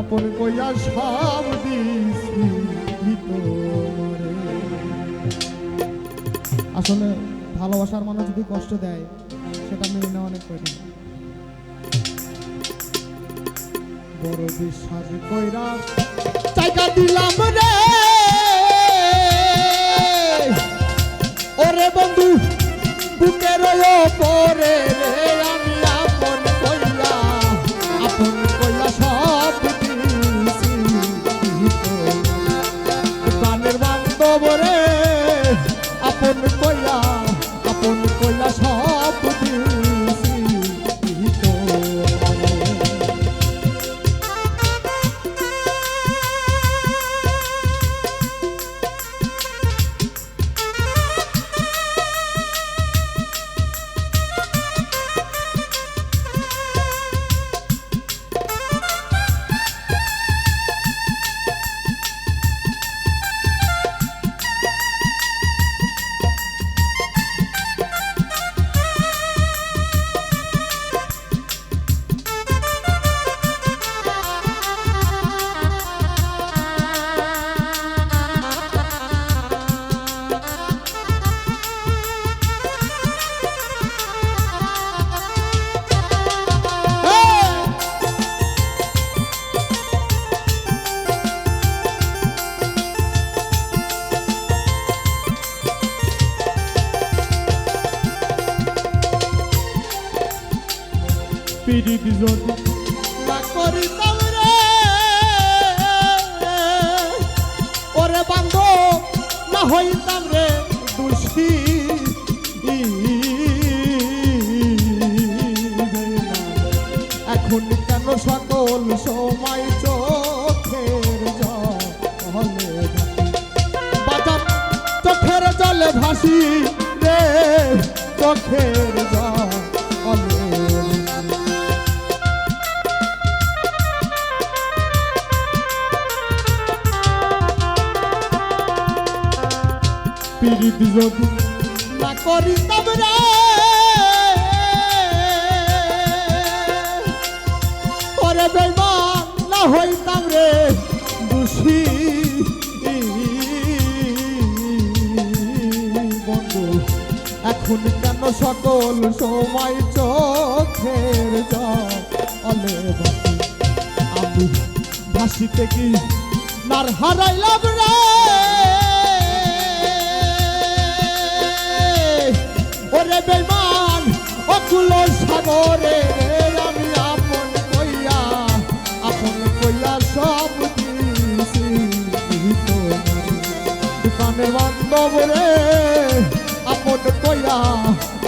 আপন কইয়া সব দিছি আসলে ভালোবাসার মানুষ যদি কষ্ট দেয়, সেটা মেনে নেওয়া অনেক কঠিন। বড় বিশ্বাস কইরা জায়গা দিলাম রে। ওরে বন্ধু, বুকের পরে রে পিড়িত যদি করিতাম রে ওরে বান্ধ, না হইতাম রে দুষ্টি। এখন কেন সকল সময় চোখের জলে বাজার, চোখের জলে ভাসি রে, চোখের জলে। পীড়িত যদি না করিতাম রে ওরে বেমান না হইতাম রে দোষী বন্ধু, এখন কেন সকল সময় চোখের জলে আমি ভাসিতে কি নার হারাইলাম রে? ওরে বেমান অকুল সাগরে আমি আপন কইয়া আপন কইয়া সব দিছি। দোকানের বান্ধব রে, আপন কইয়া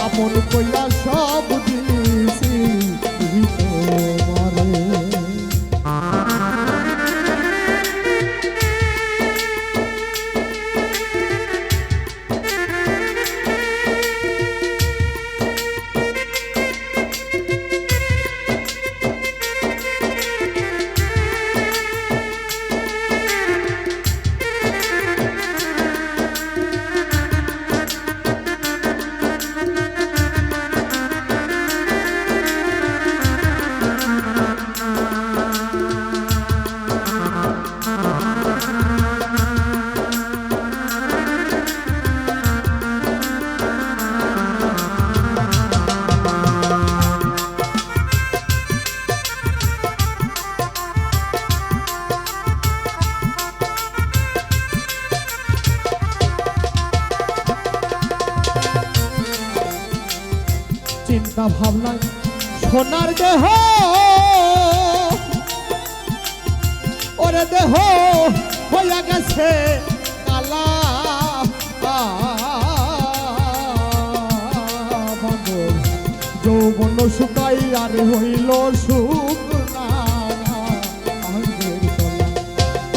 আপন কইয়া সব দিছি। চিন্তা ভাবনায় সোনার দেহ। ওরে দেহ হইয়া গেছে কালা। যৌবন শুকাই আর হইল শুকনা।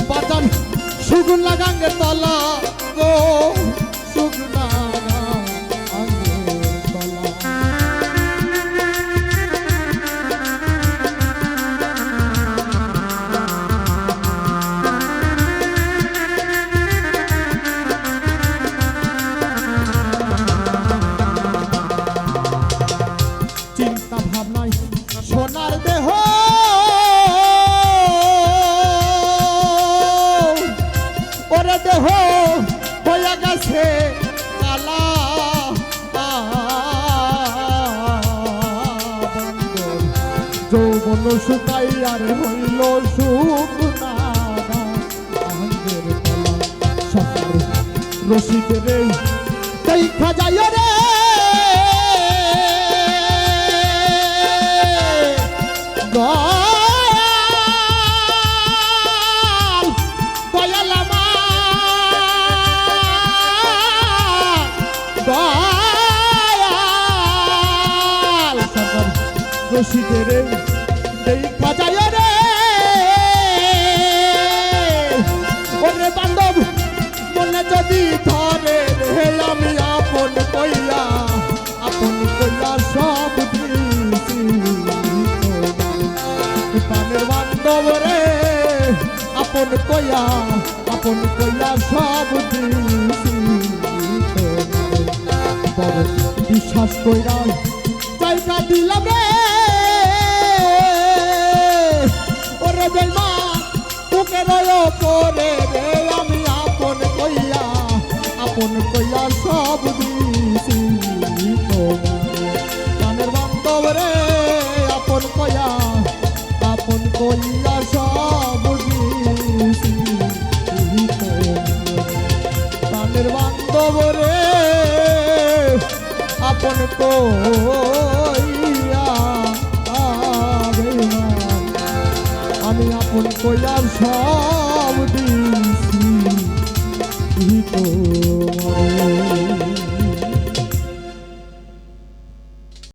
বাজান শুকনা গাঙ্গে তলা গো শুকাই আর হইল সুখ না আঙ্গের কলা সকাল রসিদ রে দেখা যায় রে। দয়াল যায় রে। ওরে বান্ধব, মনে যদি ধরে আমি আপন কইয়া আপন কইয়া সব পানের বান্ধব রে, আপন কইয়া বিশ্বাস কইরা করে রে, আমি আপন কইয়া আপন কইয়া সব দিছি তোমার বান্ধব রে, আপন কইয়া আপন কইয়া সব দিছি প্রাণের বান্ধব রে, আপন কইয়া কইয়ার সব দিন তো